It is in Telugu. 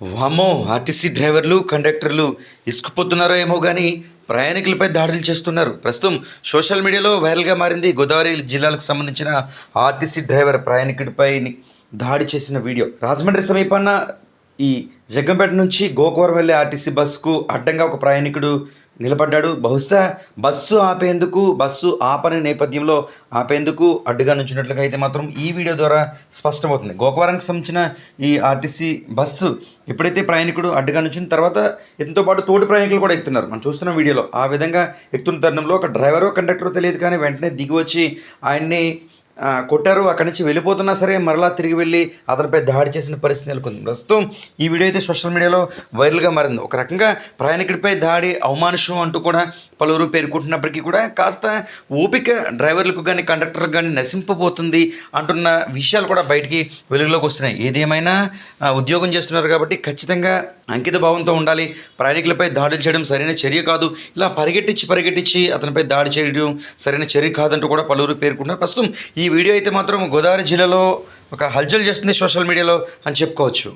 వామ్మో ఆర్టీసీ డ్రైవర్లు కండక్టర్లు ఇసుకుపోతున్నారో ఏమో కానీ ప్రయాణికులపై దాడులు చేస్తున్నారు. ప్రస్తుతం సోషల్ మీడియాలో వైరల్గా మారింది గోదావరి జిల్లాలకు సంబంధించిన ఆర్టీసీ డ్రైవర్ ప్రయాణికుడిపై దాడి చేసిన వీడియో. రాజమండ్రి సమీపాన ఈ జగ్గంపేట నుంచి గోకవరం వెళ్ళే ఆర్టీసీ బస్సుకు అడ్డంగా ఒక ప్రయాణికుడు నిలబడ్డాడు. బహుశా బస్సు ఆపేందుకు బస్సు ఆపని నేపథ్యంలో ఆపేందుకు అడ్డుగా నుంచినట్లుగా అయితే మాత్రం ఈ వీడియో ద్వారా స్పష్టమవుతుంది. గోకవరానికి సంబంధించిన ఈ ఆర్టీసీ బస్సు ఎప్పుడైతే ప్రయాణికుడు అడ్డుగా నుంచిన తర్వాత ఇతనితో పాటు తోటి ప్రయాణికులు కూడా ఎక్కుతున్నారు. మనం చూస్తున్న వీడియోలో. ఆ విధంగా ఎక్కుతున్న తరుణంలో ఒక డ్రైవరో కండక్టరో తెలియదు కానీ వెంటనే దిగి వచ్చి ఆయన్ని కొట్టారు. అక్కడి నుంచి వెళ్ళిపోతున్నా సరే మరలా తిరిగి వెళ్ళి అతనిపై దాడి చేసిన పరిస్థితి నెలకొంది. ప్రస్తుతం ఈ వీడియో అయితే సోషల్ మీడియాలో వైరల్గా మారింది. ఒక రకంగా ప్రయాణికుడిపై దాడి అవమానుషం అంటూ కూడా పలువురు పేర్కొంటున్నప్పటికీ కూడా కాస్త ఓపిక డ్రైవర్లకు కానీ కండక్టర్లకు కానీ నశింపబోతుంది అంటున్న విషయాలు కూడా బయటికి వెలుగులోకి వస్తున్నాయి. ఏదేమైనా ఉద్యోగం చేస్తున్నారు కాబట్టి ఖచ్చితంగా అంకిత భావంతో ఉండాలి. ప్రయాణికులపై దాడులు చేయడం సరైన చర్య కాదు. ఇలా పరిగెట్టించి పరిగెట్టించి అతనిపై దాడి చేయడం సరైన చర్య కాదంటూ కూడా పలువురు పేర్కొంటున్నారు ప్రస్తుతం ఈ ఈ వీడియో అయితే మాత్రం గోదావరి జిల్లాలో ఒక హల్చల్ చేస్తుంది సోషల్ మీడియాలో అని చెప్పుకోవచ్చు.